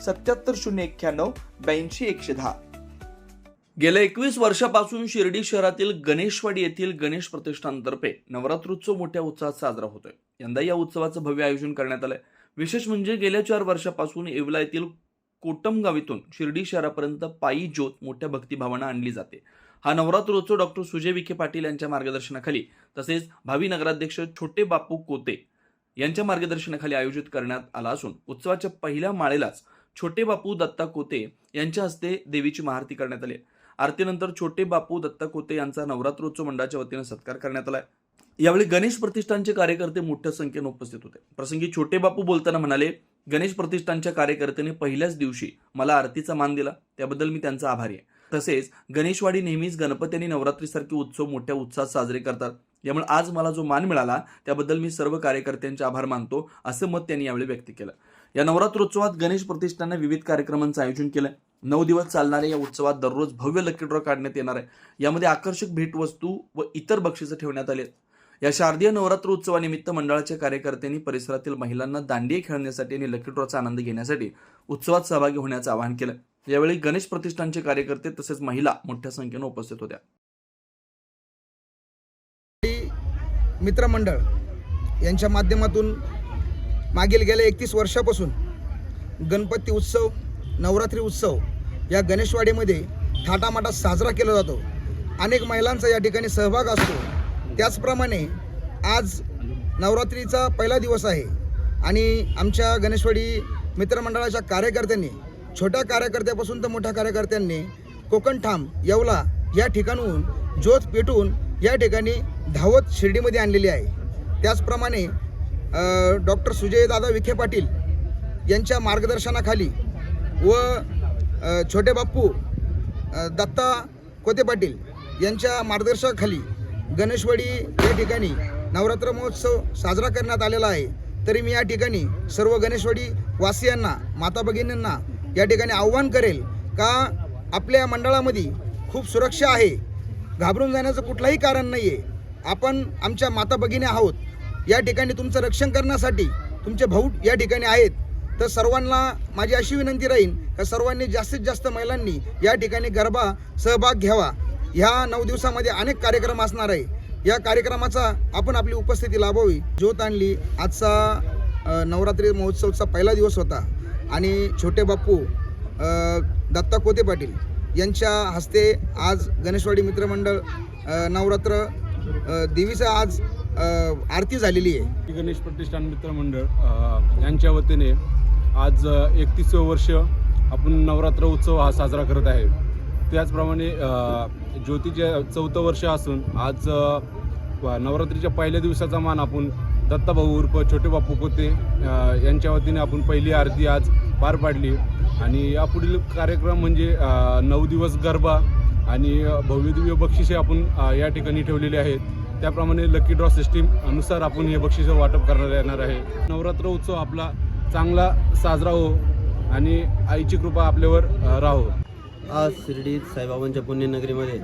सत्याहत्तर शून्य एक्क्याण्णव ब्याऐंशी एकशे दहा. गेल्या एकवीस वर्षापासून शिर्डी शहरातील गणेशवाडी येथील गणेश प्रतिष्ठानतर्फे नवरात्रोत्सव मोठ्या उत्साहात साजरा होतोय. यंदा या उत्सवाचं भव्य आयोजन करण्यात आलंय. विशेष म्हणजे गेल्या चार वर्षापासून येवला येथील कोटमगाव इथून शिर्डी शहरापर्यंत पायी ज्योत मोठ्या भक्तिभावानं आणली जाते. हा नवरात्रोत्सव डॉक्टर सुजय विखे पाटील यांच्या मार्गदर्शनाखाली तसेच भावी नगराध्यक्ष छोटे बापू कोते यांच्या मार्गदर्शनाखाली आयोजित करण्यात आला असून उत्सवाच्या पहिल्या माळेलाच छोटे बापू दत्ता कोते यांच्या हस्ते देवीची महाआरती करण्यात आली आरतीनंतर छोटे बापू दत्ता कोते यांचा नवरात्रोत्सव मंडळाच्या वतीनं सत्कार करण्यात आलाय यावेळी गणेश प्रतिष्ठानचे कार्यकर्ते मोठ्या संख्येने उपस्थित होते. प्रसंगी छोटे बापू बोलताना म्हणाले गणेश प्रतिष्ठानच्या कार्यकर्त्यांनी पहिल्याच दिवशी मला आरतीचा मान दिला. त्याबद्दल मी त्यांचा आभारी आहे. तसेच गणेशवाडी नेहमीच गणपती आणि नवरात्रीसारखे उत्सव मोठ्या उत्साहात साजरे करतात. यामुळे आज मला जो मान मिळाला त्याबद्दल मी सर्व कार्यकर्त्यांचे आभार मानतो असं मत त्यांनी यावेळी व्यक्त केलं. या नवरात्रोत्सवात गणेश प्रतिष्ठानने विविध कार्यक्रमांचं आयोजन केलंय. नऊ दिवस चालणाऱ्या या उत्सवात दररोज भव्य लकी ड्रॉ काढण्यात येणार आहे. यामध्ये आकर्षक भेटवस्तू व इतर बक्षिसं ठेवण्यात आली आहेत. या शारदीय नवरात्र उत्सवानिमित्त मंडळाच्या कार्यकर्त्यांनी परिसरातील महिलांना दांडिया खेळण्यासाठी आणि लकी ड्रॉचा आनंद घेण्यासाठी उत्सवात सहभागी होण्याचं आवाहन केलं यावेळी गणेश प्रतिष्ठानचे कार्यकर्ते तसेच महिला मोठ्या संख्येनं उपस्थित होत्या. मित्रमंडळ यांच्या माध्यमातून मागील गेल्या एकतीस वर्षापासून गणपती उत्सव नवरात्री उत्सव या गणेशवाडीमध्ये थाटामाटात साजरा केला जातो. अनेक महिलांचा या ठिकाणी सहभाग असतो. त्याचप्रमाणे आज नवरात्रीचा पहिला दिवस आहे आणि आमच्या गणेशवाडी मित्रमंडळाच्या कार्यकर्त्यांनी छोट्या कार्यकर्त्यापासून तर मोठ्या कार्यकर्त्यांनी कोकणठाम येवला या ठिकाणून ज्योत पेटून या ठिकाणी धावत शिर्डीमध्ये आणलेली आहे. त्याचप्रमाणे डॉक्टर सुजयदादा विखे पाटील यांच्या मार्गदर्शनाखाली व छोटे बाप्पू दत्ता कोते पाटील यांच्या मार्गदर्शनाखाली गणेशवाडी या ठिकाणी नवरात्र महोत्सव साजरा करण्यात आलेला आहे. तरी मी या ठिकाणी सर्व गणेशवाडी वासियांना माता भगिनींना या ठिकाणी आव्हान करेल का आपल्या मंडळामध्ये खूप सुरक्षा आहे. घाबरून जाण्याचं कुठलंही कारण नाही आहे आपण आमच्या माता भगिनी आहोत. या ठिकाणी तुमचं रक्षण करण्यासाठी तुमचे भाऊ या ठिकाणी आहेत. तर सर्वांना माझी अशी विनंती राहील का सर्वांनी जास्तीत जास्त महिलांनी या ठिकाणी गरबा सहभाग घ्यावा. ह्या नऊ दिवसामध्ये अनेक कार्यक्रम असणार आहे. या कार्यक्रमाचा आपण आपली उपस्थिती लाभावी. ज्योत आणली. आजचा नवरात्री महोत्सवचा पहिला दिवस होता. आणि छोटे बाप्पू दत्ता कोते पाटील यांच्या हस्ते आज गणेशवाडी मित्रमंडळ नवरात्र देवीचा आज आरती झालेली आहे. गणेश प्रतिष्ठान मित्र मंडळ यांच्या वतीने आज एकतीसवं वर्ष आपण नवरात्र उत्सव हा साजरा करत आहे. त्याचप्रमाणे ज्योतीचे चौथं वर्ष असून आज नवरात्रीच्या पहिल्या दिवसाचा मान आपण दत्ताभाऊ उर्फ छोटे बापू कोते यांच्या वतीने आपण पहिली आरती आज पार पाडली. आणि यापुढील कार्यक्रम म्हणजे नऊ दिवस गरबा आणि भव्यदिव्य बक्षिसे आपण या ठिकाणी ठेवलेली आहेत. त्याप्रमाणे लकी ड्रॉ सिस्टीम अनुसार आपण हे बक्षिसं वाटप करण्यात येणार आहे. नवरात्र उत्सव आपला चांगला साजरा हो आणि आईची कृपा आपल्यावर राहो. आज शिर्डीत साईबाबांच्या पुण्यनगरीमध्ये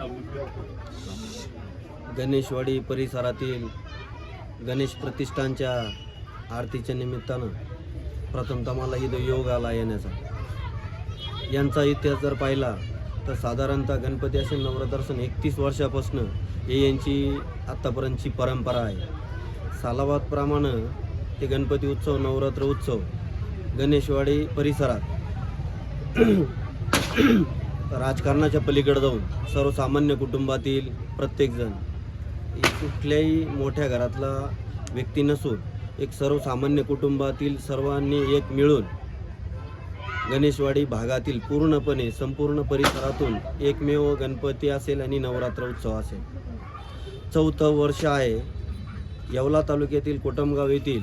गणेशवाडी परिसरातील गणेश प्रतिष्ठानच्या आरतीच्या निमित्तानं प्रथमतः मला इथं योग आला येण्याचा. यांचा इतिहास जर पाहिला तर साधारणतः गणपती असेल नवरात्रसन एकतीस वर्षापासून हे यांची आत्तापर्यंतची परंपरा आहे. सालाबादप्रमाणे ते गणपती उत्सव नवरात्र उत्सव गणेशवाडी परिसरात राजकारणाच्या पलीकडे जाऊन सर्वसामान्य कुटुंबातील प्रत्येकजण एक कुठल्याही मोठ्या घरातला व्यक्ती नसून एक सर्वसामान्य कुटुंबातील सर्वांनी एक मिळून गणेशवाडी भागातील पूर्णपणे संपूर्ण परिसरातून एकमेव गणपती असेल आणि नवरात्र उत्सव असेल. चौथं वर्ष आहे. येवला तालुक्यातील कोटमगाव येथील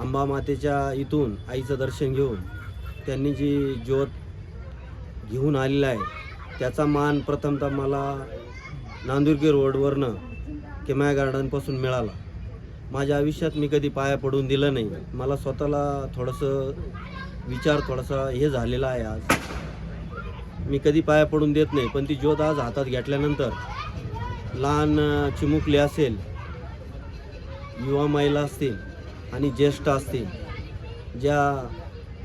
अंबामातेच्या इथून आईचं दर्शन घेऊन त्यांनी जी ज्योत घेऊन आलेला आहे त्याचा मान प्रथमतः मला नांदुरगी रोडवरनं केमाया गार्डनपासून मिळाला. माझ्या आयुष्यात मी कधी पाया पडून दिलं नाही. मला स्वतःला थोडंसं विचार थोडासा हे झालेला आहे आज. मी कधी पाया पडून देत नाही पण ती ज्योत आज हातात घेतल्यानंतर लहान चिमुकले चिमुकली असेल युवा महिला असतील आणि ज्येष्ठ असतील ज्या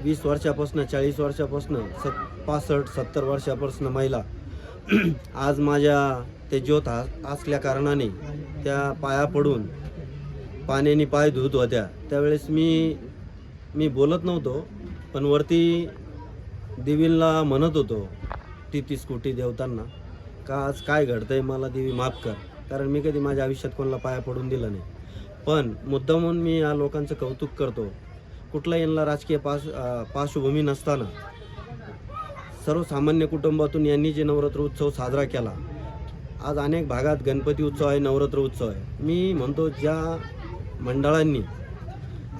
वीस वर्षापासून चाळीस वर्षापासून सत पासष्ट सत्तर वर्षापासून महिला आज माझ्या ते ज्योत हा असल्या कारणाने त्या पाया पडून पाण्याने पाय धुत होत्या. त्यावेळेस मी मी बोलत नव्हतो पण वरती देवीला म्हणत होतो ती ती स्कूटी देवताना. का आज काय घडतंय मला देवी माफ कर. कारण मी कधी माझ्या आयुष्यात कोणाला पाया पडून दिलं नाही. पण मुद्दा म्हणून मी या लोकांचं कौतुक करतो. कुठला यांना राजकीय पार्श पार्श्वभूमी नसताना. सर्वसामान्य कुटुंबातून यांनी जे नवरात्र उत्सव साजरा केला आज अनेक भागात गणपती उत्सव आहे नवरात्र उत्सव आहे. मी म्हणतो ज्या मंडळांनी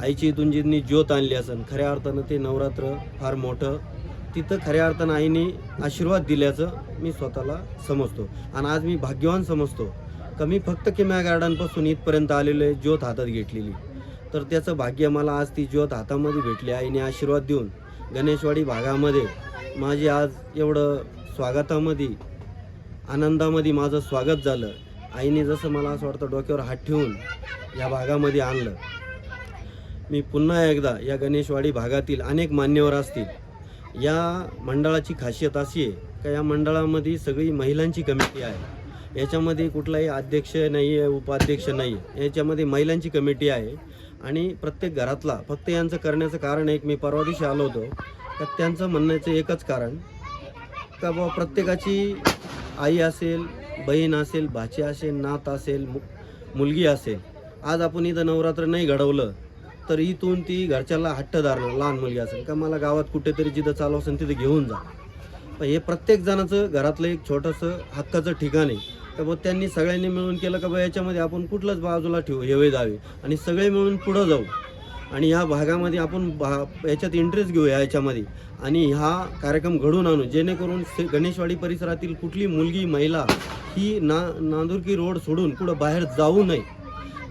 आईची इथून ज्योत आणली असेल खऱ्या अर्थानं ते नवरात्र फार मोठं तिथं खऱ्या अर्थानं आईने आशीर्वाद दिल्याचं मी स्वतःला समजतो. आणि आज मी भाग्यवान समजतो. का मी फक्त किम्या गार्डनपासून इथपर्यंत आलेलो आहे ज्योत हातात घेतलेली. तर त्याचं भाग्य मला आज ती ज्योत हातामध्ये भेटली आईने आशीर्वाद देऊन गणेशवाडी भागामध्ये माझी आज एवढं स्वागतामध्ये आनंदामध्ये माझं स्वागत झालं. आईने जसं मला असं वाटतं डोक्यावर हात ठेवून या भागामध्ये आणलं. मी पुन्हा एकदा या गणेशवाडी भागातील अनेक मान्यवर असतील. या मंडळाची खासियत अशी आहे का या मंडळामध्ये सगळी महिलांची कमिटी आहे. याच्यामध्ये कुठलाही अध्यक्ष नाही आहे उपाध्यक्ष नाही आहे. याच्यामध्ये महिलांची कमिटी आहे. आणि प्रत्येक घरातला फक्त यांचं करण्याचं कारण एक मी परवा दिवशी आलो होतो. का त्यांचं म्हणण्याचं एकच कारण का बा प्रत्येकाची आई असेल बहीण असेल भाची असेल नात असेल मु मुलगी असेल. आज आपण इथं नवरात्र नाही घडवलं तर इथून ती घरच्याला हट्ट धरणं लहान मुलगी असेल. का मला गावात कुठेतरी जिथं चालू असेल तिथं घेऊन जा. पण हे प्रत्येक जणाचं घरातलं एक छोटंसं हक्काचं ठिकाण आहे. तर मग त्यांनी सगळ्यांनी मिळून केलं का बा याच्यामध्ये आपण कुठलंच बाजूला ठेवू हेवे जावे. आणि सगळे मिळून पुढं जाऊ. आणि ह्या भागामध्ये आपण भा याच्यात इंटरेस्ट घेऊया याच्यामध्ये. आणि हा कार्यक्रम घडून आणू. जेणेकरून गणेशवाडी परिसरातील कुठली मुलगी महिला ही ना नांदुरकी रोड सोडून कुठं बाहेर जाऊ नये.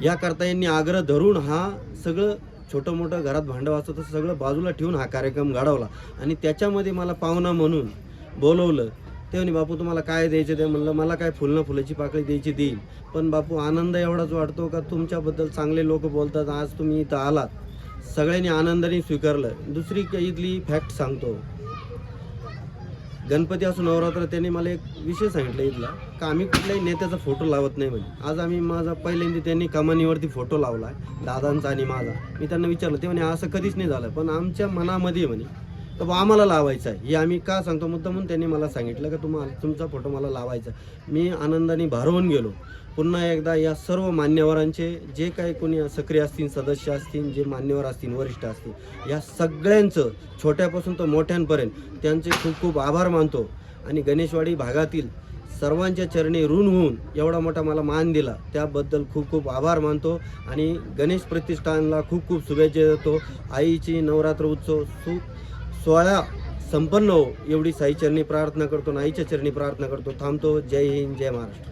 याकरता यांनी आग्रह धरून हा सगळं छोटं मोठं घरात भांडं वाचत तसं सगळं बाजूला ठेवून हा कार्यक्रम घडवला. आणि त्याच्यामध्ये मला पाहुणा म्हणून बोलवलं. ते म्हणे बापू तुम्हाला काय द्यायचं ते? म्हणलं मला काय फुलं फुलाची पाकळी द्यायची देईल. पण बापू आनंद एवढाच वाटतो का तुमच्याबद्दल चांगले लोक बोलतात आज तुम्ही इथं आलात. सगळ्यांनी आनंदाने स्वीकारलं. दुसरी काही इथली फॅक्ट सांगतो. गणपती असो नवरात्र त्यांनी मला एक विषय सांगितला इथला का आम्ही कुठल्याही नेत्याचा फोटो लावत नाही म्हणे. आज आम्ही माझा पहिल्यांदा त्यांनी कमानीवरती फोटो लावला दादांचा आणि माझा. मी त्यांना विचारलं ते म्हणे असं कधीच नाही झालं पण आमच्या मनामध्ये म्हणे तर बुवा आम्हाला लावायचं आहे. हे आम्ही का सांगतो? मुद्दा म्हणून त्यांनी मला सांगितलं का तुम्हाला तुमचा फोटो मला लावायचा मी आनंदाने भारवून गेलो. पुन्हा एकदा या सर्व मान्यवरांचे जे काही कोणी सक्रिय असतील सदस्य असतील जे मान्यवर असतील वरिष्ठ असतील या सगळ्यांचं छोट्यापासून तर मोठ्यांपर्यंत त्यांचे खूप खूप आभार मानतो. आणि गणेशवाडी भागातील सर्वांच्या चरणी ऋण होऊन एवढा मोठा मला मान दिला त्याबद्दल खूप खूप आभार मानतो. आणि गणेश प्रतिष्ठानला खूप खूप शुभेच्छा देतो. आईची नवरात्र उत्सव सुख सोहळा संपन्न हो. एवढी साईचरणी प्रार्थना करतो आणि आईच्या चरणी प्रार्थना करतो. थांबतो. जय हिंद जय महाराष्ट्र.